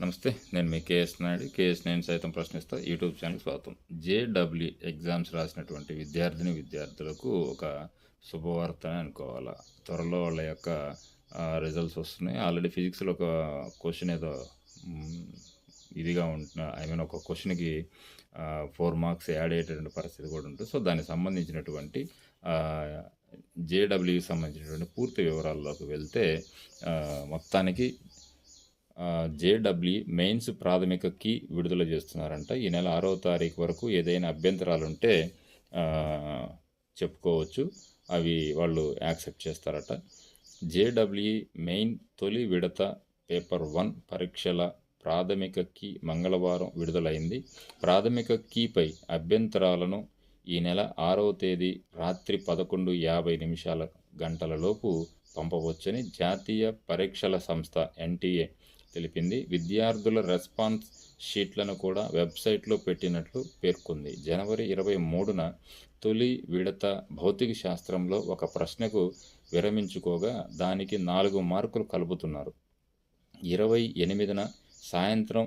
నమస్తే నేను మీ KS Naidu. KS నేను సైతం ప్రశ్నిస్తా. యూట్యూబ్ ఛానల్ స్వాగతం. జేడబ్ల్యూ ఎగ్జామ్స్ రాసినటువంటి విద్యార్థిని విద్యార్థులకు ఒక శుభవార్త అనుకోవాలా? త్వరలో వాళ్ళ యొక్క రిజల్ట్స్ వస్తున్నాయి. ఆల్రెడీ ఫిజిక్స్లో ఒక క్వశ్చన్ ఏదో ఇదిగా ఉంటున్న ఐ మీన్ ఒక క్వశ్చన్కి ఫోర్ మార్క్స్ యాడ్ అయ్యేటటువంటి పరిస్థితి కూడా ఉంటుంది. సో దానికి సంబంధించినటువంటి జేడబ్ల్యూకి సంబంధించినటువంటి పూర్తి వివరాల్లోకి వెళ్తే మొత్తానికి జేడబ్ల్యూ మెయిన్స్ ప్రాథమిక కీ విడుదల చేస్తున్నారంట. ఈ నెల ఆరవ తారీఖు వరకు ఏదైనా అభ్యంతరాలు ఉంటే చెప్పుకోవచ్చు. అవి వాళ్ళు యాక్సెప్ట్ చేస్తారట. జేడబ్ల్యూ మెయిన్ తొలి విడత పేపర్ వన్ పరీక్షల ప్రాథమిక కీ మంగళవారం విడుదలైంది. ప్రాథమిక కీపై అభ్యంతరాలను ఈ నెల ఆరవ తేదీ రాత్రి పదకొండు యాభై నిమిషాల గంటలలోపు పంపవచ్చని జాతీయ పరీక్షల సంస్థ ఎన్టీఏ తెలిపింది. విద్యార్థుల రెస్పాన్స్ షీట్లను కూడా వెబ్సైట్లో పెట్టినట్లు పేర్కొంది. జనవరి ఇరవై మూడున తొలి విడత భౌతిక శాస్త్రంలో ఒక ప్రశ్నకు విరమించుకోగా దానికి నాలుగు మార్కులు కలుపుతున్నారు. ఇరవై ఎనిమిదిన సాయంత్రం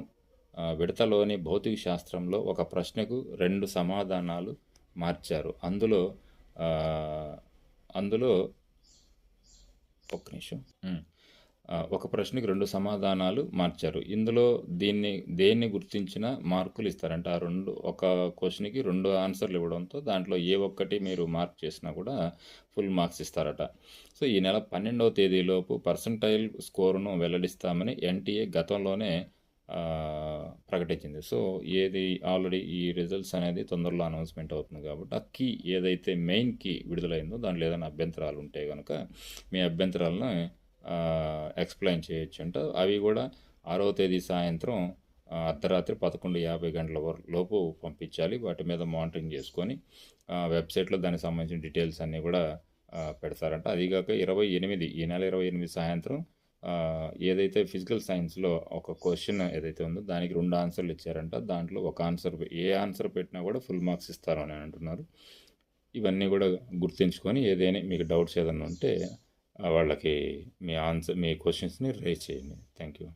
విడతలోని భౌతిక శాస్త్రంలో ఒక ప్రశ్నకు రెండు సమాధానాలు మార్చారు. అందులో అందులో ఒక్క నిమిషం. ఒక ప్రశ్నకి రెండు సమాధానాలు మార్చారు. ఇందులో దీన్ని దేన్ని గుర్తించిన మార్కులు ఇస్తారంటే. ఆ రెండు ఒక క్వశ్చన్కి రెండు ఆన్సర్లు ఇవ్వడంతో దాంట్లో ఏ ఒక్కటి మీరు మార్క్ చేసినా కూడా ఫుల్ మార్క్స్ ఇస్తారట. సో ఈ నెల పన్నెండవ తేదీలోపు పర్సంటైల్ స్కోరును వెల్లడిస్తామని ఎన్టీఏ గతంలోనే ప్రకటించింది. సో ఏది ఆల్రెడీ ఈ రిజల్ట్స్ అనేది తొందరలో అనౌన్స్మెంట్ అవుతుంది కాబట్టి ఆ కీ ఏదైతే మెయిన్ కీ విడుదలైందో దాంట్లో ఏదైనా అభ్యంతరాలు ఉంటే కనుక మీ అభ్యంతరాలను ఎక్స్ప్లెయిన్ చేయొచ్చు అంట అవి కూడా ఆరో తేదీ సాయంత్రం అర్ధరాత్రి పదకొండు యాభై గంటల లోపు పంపించాలి. వాటి మీద మానిటరింగ్ చేసుకొని వెబ్సైట్లో దానికి సంబంధించిన డీటెయిల్స్ అన్నీ కూడా పెడతారంట. అదిగాక ఇరవై ఎనిమిది ఈ నెల ఇరవై ఎనిమిది సాయంత్రం ఏదైతే ఫిజికల్ సైన్స్లో ఒక క్వశ్చన్ ఏదైతే ఉందో దానికి రెండు ఆన్సర్లు ఇచ్చారంట. దాంట్లో ఒక ఆన్సర్ ఏ ఆన్సర్ పెట్టినా కూడా ఫుల్ మార్క్స్ ఇస్తారు అని అంటున్నారు. ఇవన్నీ కూడా గుర్తుంచుకొని ఏదైనా మీకు డౌట్స్ ఏదైనా ఉంటే వాళ్ళకి మీ ఆన్సర్ మీ క్వశ్చన్స్ని రేజ్ చేయండి. Thank you